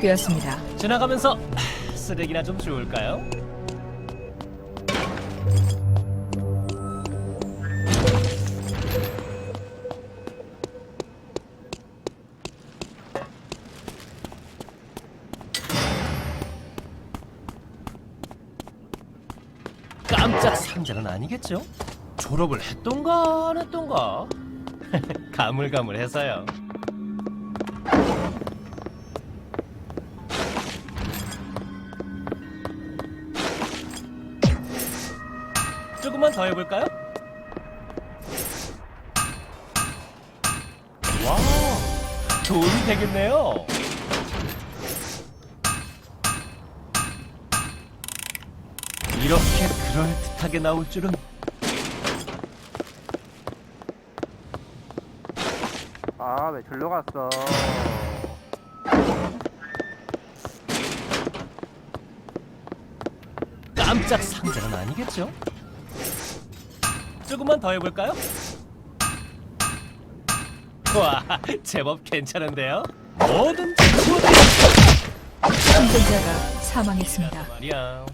시작되었습니다. 지나가면서 쓰레기나 좀 주울까요? 깜짝 상자는 아니겠죠? 졸업을 했던가 안 했던가? 가물가물해서요. 더 해볼까요? 와우, 도움이 되겠네요. 이렇게 그럴듯하게 나올 줄은 아, 왜 절로 갔어? 깜짝 상자는 아니겠죠? 조금만 더 해볼까요? 와, 제법 괜찮은데요? 뭐든지. 생존자가 사망했습니다. 말이야.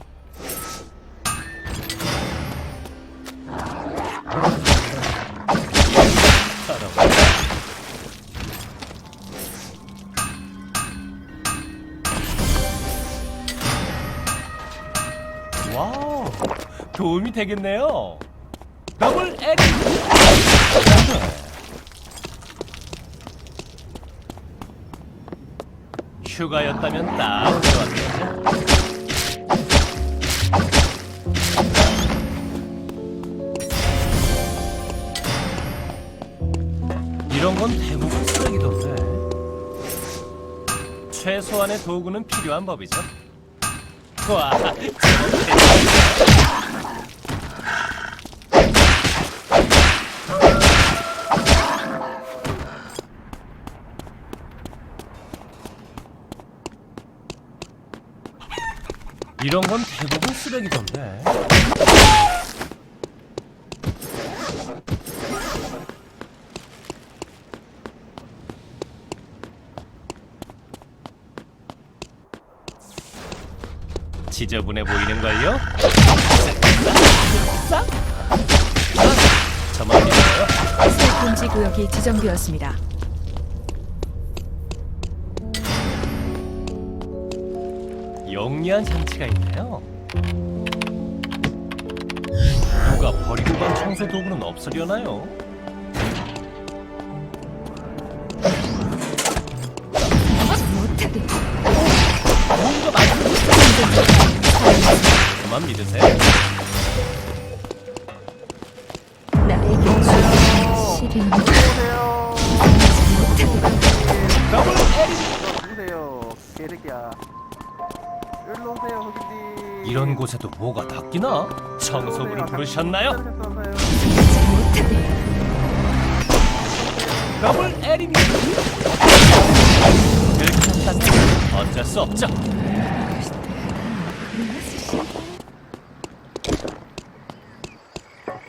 와우, 도움이 되겠네요. 휴가였다면 딱 좋았겠죠. 이런 건 대부분 쓰레기던데. 최소한의 도구는 필요한 법이죠. 와, 이런 건 대부분 쓰레기던데. 지저분해 보이는걸요? 싹! 아, 저만 믿어요. 새 금지 구역이 지정되었습니다. 영리한 장치가 있네요. 누가 버리고 간 청소 도구는 없으려나요? 못하게 뭔가 맞는 저만 믿으세요. 나에게 오세요. 못하게 누구세요? 개새끼야. 일로 오세요, 흑인님. 이런 곳에도 뭐가 닦이나? 청소부를 부르셨나요? 더블. 들켰다는 어쩔 수 없죠.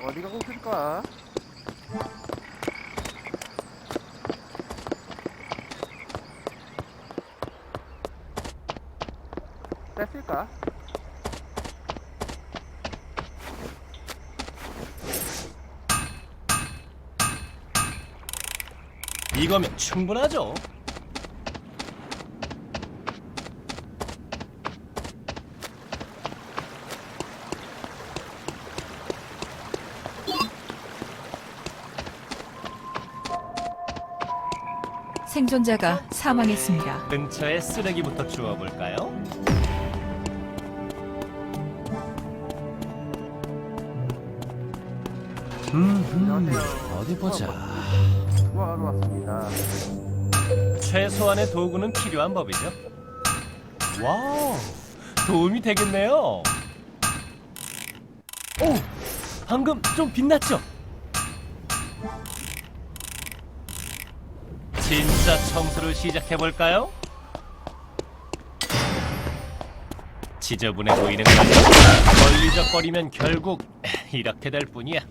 어디 가고 있을까? 뺐을까? 이거면 충분하죠. 생존자가 사망했습니다. 근처에 쓰레기부터 주워볼까요? 음, 안녕하세요. 어디 보자. 수고하러 왔습니다. 최소한의 도구는 필요한 법이죠. 와우, 도움이 되겠네요. 오, 방금 좀 빛났죠? 진짜 청소를 시작해볼까요? 지저분해 보이는 거요 걸리적거리면 결국 이렇게 될 뿐이야.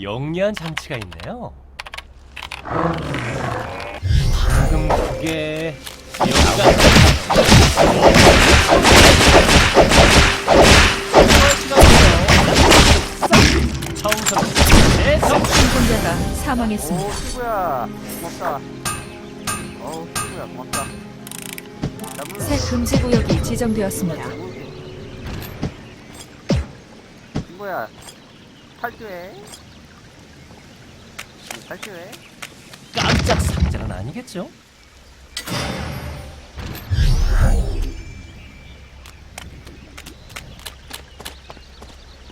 영리한 장치가 있네요. 방금 그게 여기가 성공자가 사망했습니다. 친구야 고맙다 어, 친구야 고맙다 새 금지 구역이 지정되었습니다. 친구야? 탈주해. 응, 탈주해. 깜짝 상자는 아니겠죠?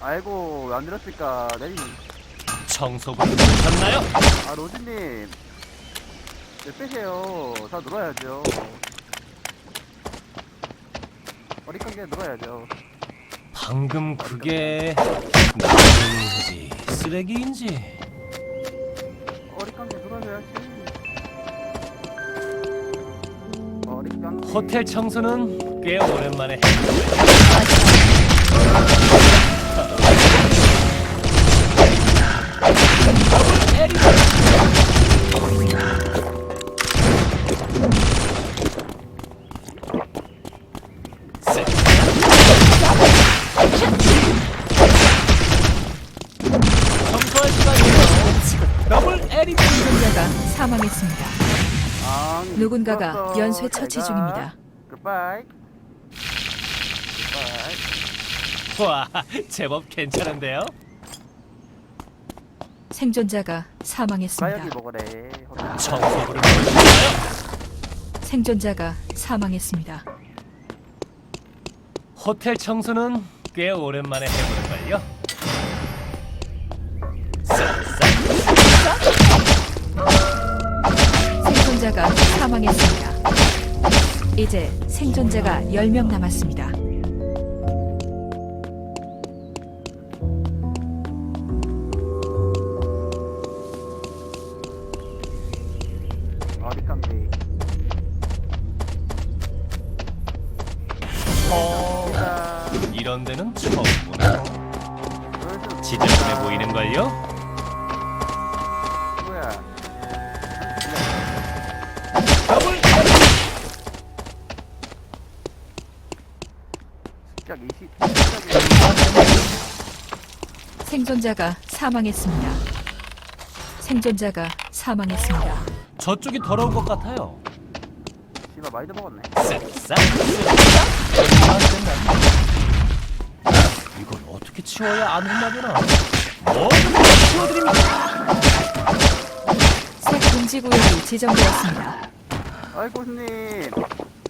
아이고 왜 안 들었을까 내리. 청소부를 보셨나요? 아 로즈님. 왜 빼세요? 다 놀아야죠. 어리광게 놀아야죠 방금 그게 나무인지. 쓰레기인지. 호텔 청소는 꽤 오랜만에 사망했습니다. 아, 누군가가. 연쇄 처치. 중입니다. 와 제법 괜찮은데요? 생존자가 사망했습니다. 청소부를? 생존자가 사망했습니다. 호텔 청소는 꽤 오랜만에 해보는걸요. 생존자가 사망했습니다. 이제 생존자가 10명 남았습니다. 생존자가 사망했습니다. 생존자가 사망했습니다. 저쪽이 더러운 것 같아요. 씨발 많이 먹었네 싹싹. 이걸 어떻게 치워야 안 혼나려나? 뭐든지 치워드립니다. 새 금지 구역이 지정되었습니다. 아이고 손님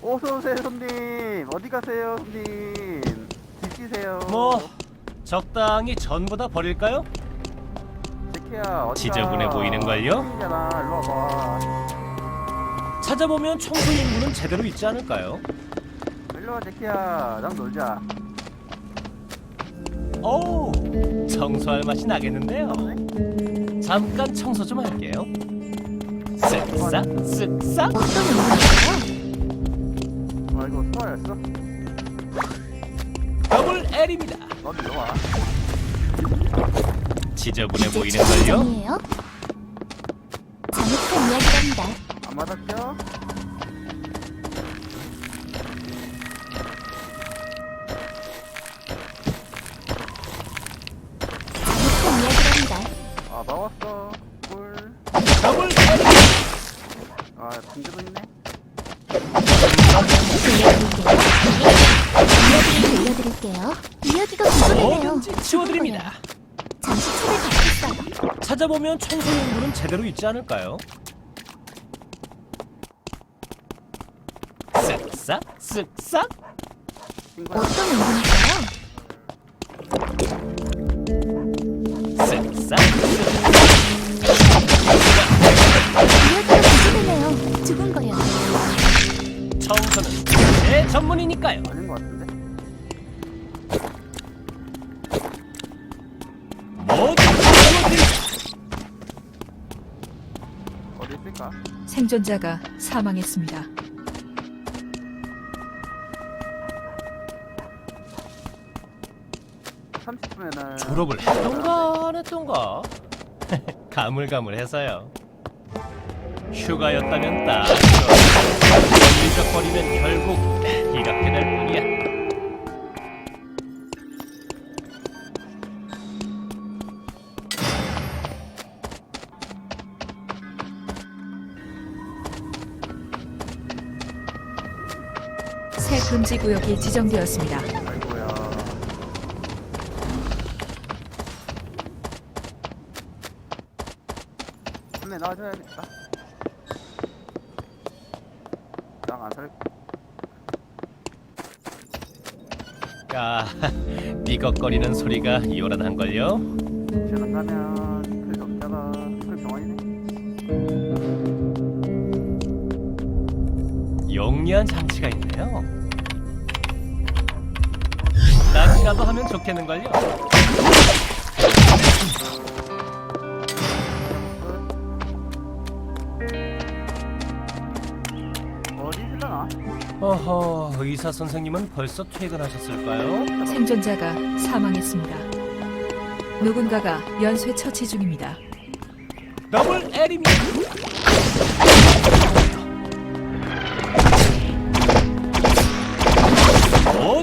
어서 오세요 손님 어디 가세요 손님 지키세요 뭐 적당히 전부 다 버릴까요? 어디가 지저분해 보이는걸요? 손님이잖아 일로 와봐 찾아보면 청소 인구는 제대로 있지 않을까요? 일로 와 제키야 랑 놀자 오, 청소할 맛이 나겠는데요. 잠깐 청소 좀 할게요. 쓱싹 쓱싹 의미인가요? 아이고 수고하셨어 더블 L입니다. 너 일로 와 지저분해 보이는걸요? 아니에요? 잘못한 이야기랍니다. 안 맞았죠? 잘못한 이야기랍니다. 아 먹었어 꿀 더블 L 아, 있네. 들려드릴게요. 이야기가 궁금해요. 뭐든지 치워드립니다. 잠시 차를 받겠어요. 찾아보면 청소 인구는 제대로 있지 않을까요? 쓱싹 쓱싹. 어떤 의미인가요? 쓱싹 이야기가 궁금해요. 두근거려요. 청소는 제 전문이니까요. 아닌 것 같은데. 어디 있을까? 생존자가 사망했습니다. 삼 30분에는 휴가였다면 딱걸 리적거리면 결국 이렇게 될 뿐이야. 새 금지 구역이 지정되었습니다. 아이고야. 한대 나와줘야겠다. 나안 살. 아, 삐걱거리는 소리가 요란한걸요? 용이한 장치가 있네요. 낚시라도 하면 좋겠는걸요? 어허, 의사 선생님은 벌써 퇴근하셨을까요? 생존자가 사망했습니다. 누군가가 연쇄 처치 중입니다. 더블 에리미! 어?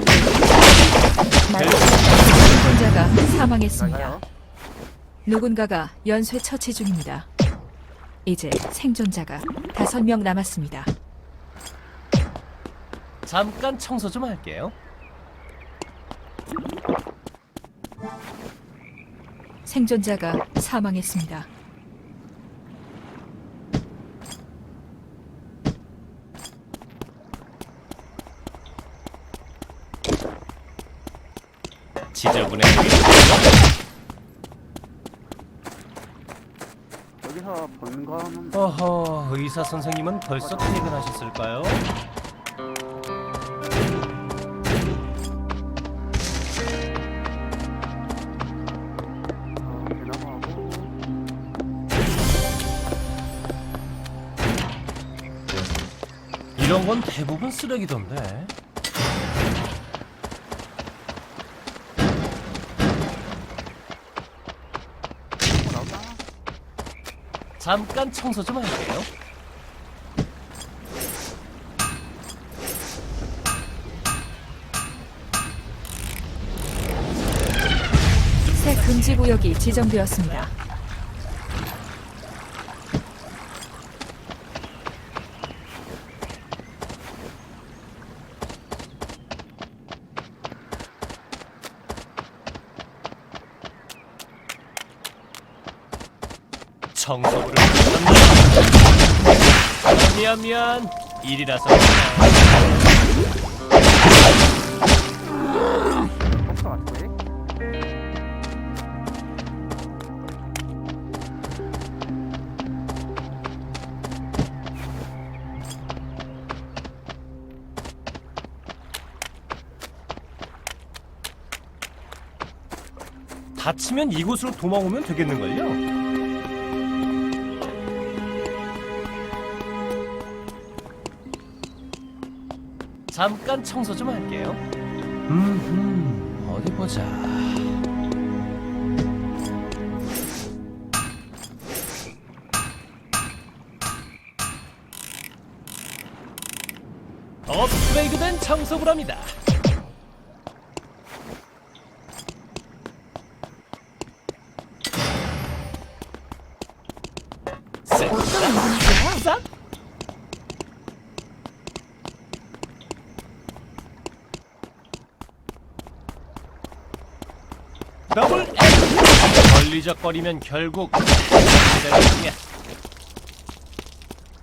생존자가 사망했습니다. 누군가가 연쇄 처치 중입니다. 이제 생존자가 다섯 명 남았습니다. 잠깐 청소 좀 할게요. 생존자가 사망했습니다. 지저분해 여기서 본 거는 어허, 의사 선생님은 벌써 퇴근하셨을까요? 이런 건 대부분 쓰레기던데. 잠깐 청소 좀 할게요. 새 금지 구역이 지정되었습니다. 청소부를 못한다. 미안 미안. 일이라서. 다치면 이곳으로 도망오면 되겠는걸요? 잠깐 청소 좀 할게요. 음, 어디 보자. 업그레이드된 분이세요? 싹. 더블 걸리적거리면 결국.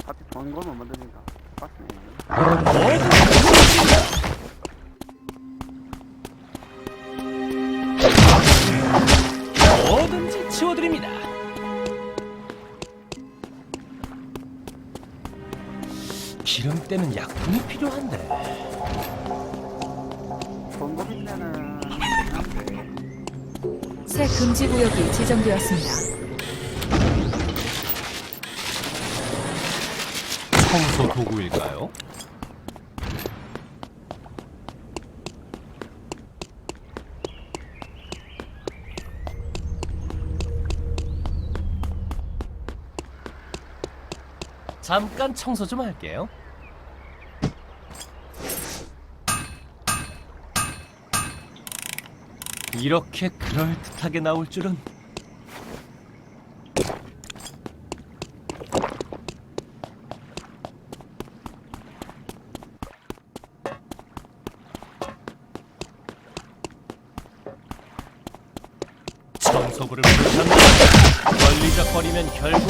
하필 좋은 거만 만드 새 금지 구역이 지정되었습니다. 청소 도구일까요? 잠깐 청소 좀 할게요. 이렇게 그럴듯하게 나올 줄은 청소부를 부르셨나? 걸리적거리면 결국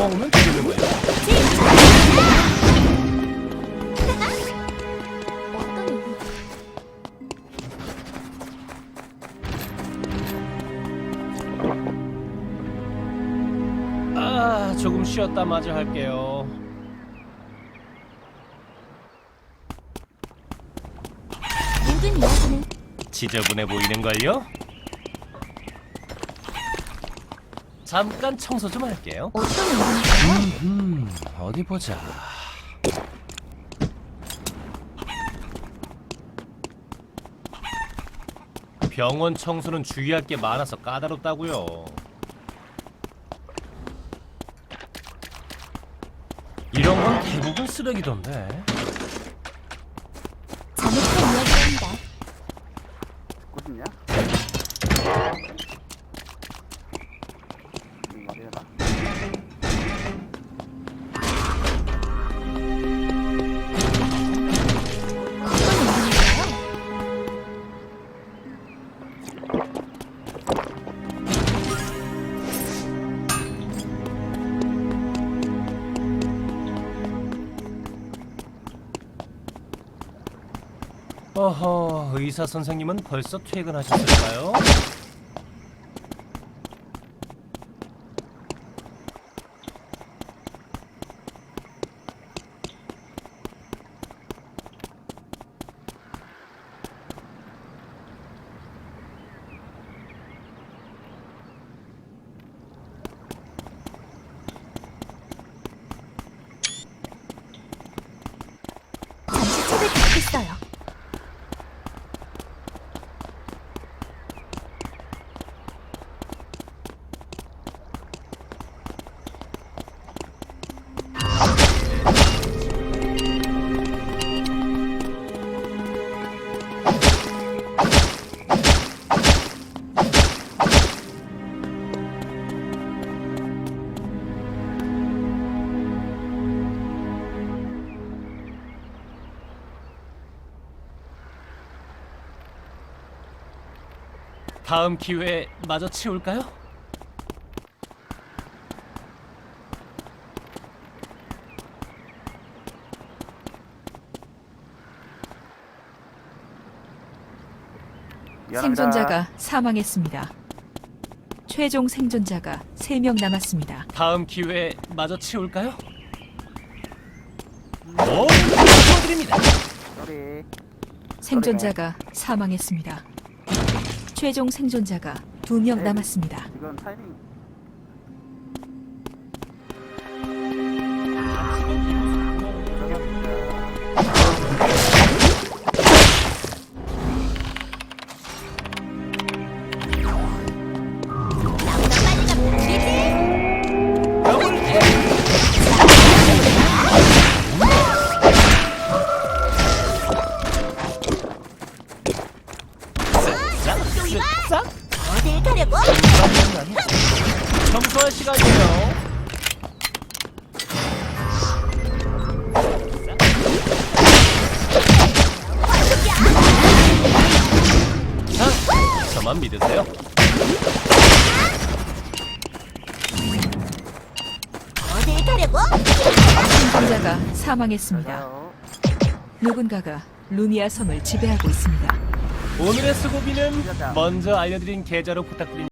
도망오면 되는 거예요. 아, 조금 쉬었다 마저 할게요. 모든 이야기는 지저분해 보이는 걸요? 잠깐 청소 좀 할게요. 어떤 의미일까요? 음, 어디 보자. 병원 청소는 주의할 게 많아서 까다롭다고요. 이런 건 대부분 쓰레기던데. 잘못된 이야기입니다. 싶냐? 의사 선생님은 벌써 퇴근하셨을까요? 다음 기회에 마저 치울까요? 생존자가 사망했습니다. 최종 생존자가 3명 남았습니다. 다음 기회에 마저 치울까요? 모두 치워드립니다. 쏘리. 생존자가 사망했습니다. 최종 생존자가 2명 남았습니다. 지금 타이밍 사망했습니다. 누군가가 루미아 섬을 지배하고 있습니다. 오늘의 수고비는 먼저 알려드린 계좌로 부탁드립니다.